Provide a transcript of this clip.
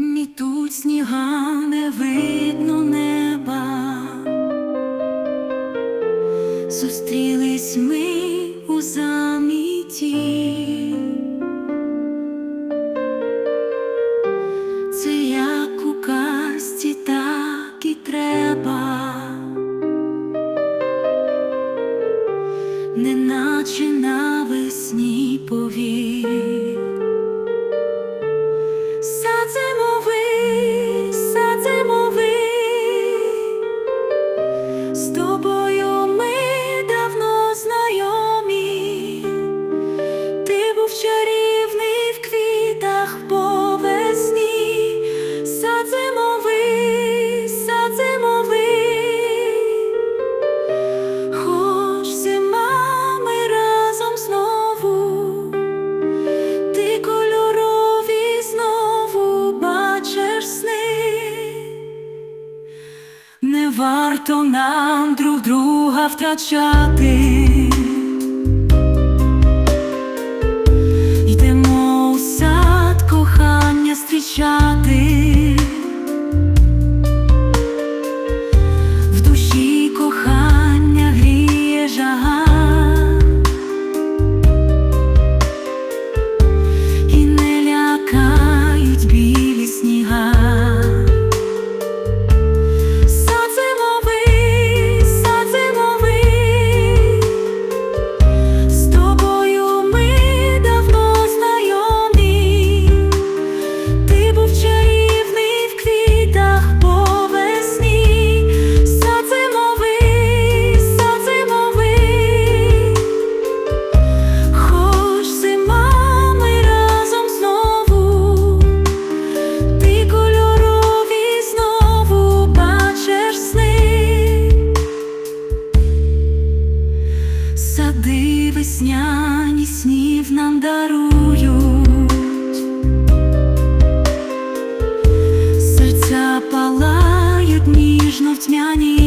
Ні тут сніга не видно неба, зустрілись ми у заміті. Це як у казці, так і треба, неначе навесні повір. варто нам друг друга втрачати. Йдемо у сад кохання зустрічати сади весняні снів нам дарують, серця палають ніжно в тьмяні.